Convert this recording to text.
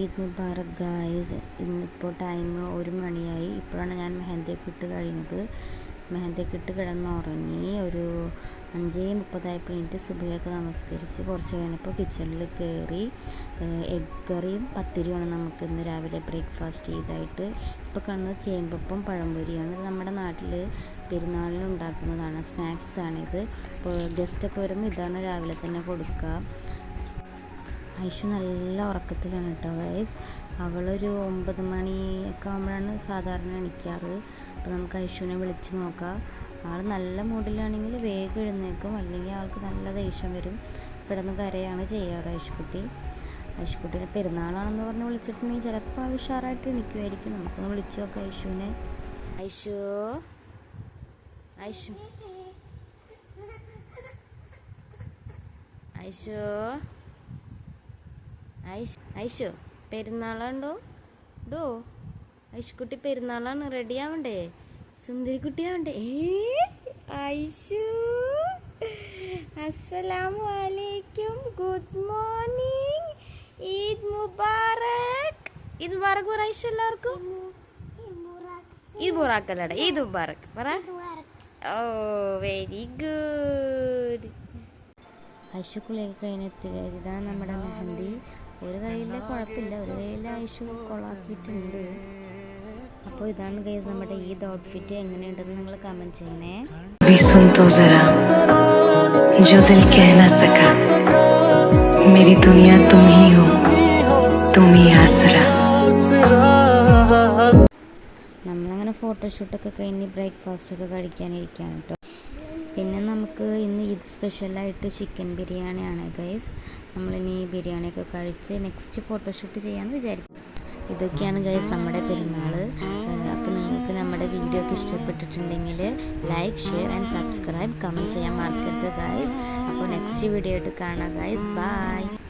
Eid Mubarak guys ഇന്നിപ്പോൾ time ഒരു മണിയായി. ഇപ്പോഴാണ് ഞാൻ മെഹന്തിയൊക്കെ ഇട്ട് കഴിഞ്ഞത്. മെഹന്തിയൊക്കെ ഇട്ട് കിടന്നുറങ്ങി. ഒരു അഞ്ച് മുപ്പതായപ്പോൾ എനിക്ക് സുബയൊക്കെ നമസ്കരിച്ച് കുറച്ച് കഴിഞ്ഞപ്പോൾ കിച്ചണിൽ കയറി എഗ് കറിയും പത്തിരിയുമാണ് നമുക്ക് ഇന്ന് രാവിലെ ബ്രേക്ക്ഫാസ്റ്റ് ചെയ്തായിട്ട് ഇപ്പോൾ കാണുന്നത് ചേമ്പപ്പം പഴംപൊരിയാണ്. നമ്മുടെ നാട്ടിൽ പെരുന്നാളിന് ഉണ്ടാക്കുന്നതാണ്. സ്നാക്സാണിത് ഇപ്പോൾ ഗസ്റ്റൊക്കെ വരുമ്പോൾ ഇതാണ് രാവിലെ തന്നെ കൊടുക്കുക. ഐഷു നല്ല ഉറക്കത്തിലാണ് കേട്ടോ ഗൈസ് അവളൊരു ഒമ്പത് മണിയൊക്കെ ആകുമ്പോഴാണ് സാധാരണ എണിക്കാറ്. അപ്പോൾ നമുക്ക് ഐഷുവിനെ വിളിച്ച് നോക്കാം. ആൾ നല്ല മൂഡിലാണെങ്കിൽ വേഗം എഴുന്നേക്കും അല്ലെങ്കിൽ ആൾക്ക് നല്ല ദേഷ്യം വരും. കിടന്ന് കരയാണ് ചെയ്യാറ് ഐഷുക്കുട്ടി. ഐഷുക്കുട്ടിയുടെ പെരുന്നാളാണെന്ന് പറഞ്ഞ് വിളിച്ചിട്ടുണ്ടെങ്കിൽ ചിലപ്പോൾ ആൾ ഉഷാറായിട്ട് എണിക്കുമായിരിക്കും നമുക്കൊന്ന് വിളിച്ച് നോക്കാം ഐഷുവിനെ. ഐഷു? ഐഷു. ഐഷു? ഐഷ് ഐഷു പെരുന്നാളുണ്ടോ ഡോ ഐഷുക്കുട്ടി പെരുന്നാളാണ് റെഡി ആവണ്ടേ? സുന്ദരിക്കുട്ടിയാവണ്ടേ? ഏ ഐഷു അസ്സലാമു അലൈക്കും ഗുഡ് മോർണിംഗ് ഈദ് മുബാറക്. ഈദ് മുബാറക് പറ ഐഷു എല്ലാവർക്കും. ഈദ് മുബാറക് അല്ലടാ ഈദ് മുബാറക് പറ. ഓ വെരി ഗുഡ്. ഐഷുക്കുള്ളിയൊക്കെ കഴിഞ്ഞെത്തുക ഇതാണ് നമ്മുടെ മെഹന്തി. ഒരു കയ്യിൽ കുഴപ്പമില്ല ഒരു കയ്യിൽ ഐഷു കൊളാക്കിയിട്ടുണ്ട് അപ്പോൾ ഇതാണ് ഗൈസ് നമ്മുടെ ഈദ് ഔട്ട്ഫിറ്റ് എങ്ങനെയുണ്ടെന്ന് നിങ്ങൾ കമൻറ്റ് ചെയ്യണേ भी सुन तो जरा जो दिल कह ना सका मेरी दुनिया तुम ही हो तुम ही आसरा നമ്മളങ്ങനെ ഫോട്ടോഷൂട്ടൊക്കെ കഴിഞ്ഞ് ബ്രേക്ക്ഫാസ്റ്റ് ഒക്കെ കഴിക്കാനിരിക്കുകയാണ് കേട്ടോ പിന്നെ നമുക്ക് ഇന്ന് ഇത് സ്പെഷ്യലായിട്ട് ചിക്കൻ ബിരിയാണിയാണ് ഗൈസ് നമ്മളിനി ബിരിയാണിയൊക്കെ കഴിച്ച് നെക്സ്റ്റ് ഫോട്ടോഷൂട്ട് ചെയ്യാമെന്ന് വിചാരിക്കും ഇതൊക്കെയാണ് ഗൈസ് നമ്മുടെ പെരുന്നാൾ അപ്പോൾ നിങ്ങൾക്ക് നമ്മുടെ വീഡിയോ ഒക്കെ ഇഷ്ടപ്പെട്ടിട്ടുണ്ടെങ്കിൽ like share and subscribe comment ചെയ്യാൻ മറക്കരുത് ഗൈസ് അപ്പോൾ നെക്സ്റ്റ് വീഡിയോ ആയിട്ട് കാണാം ഗൈസ് ബൈ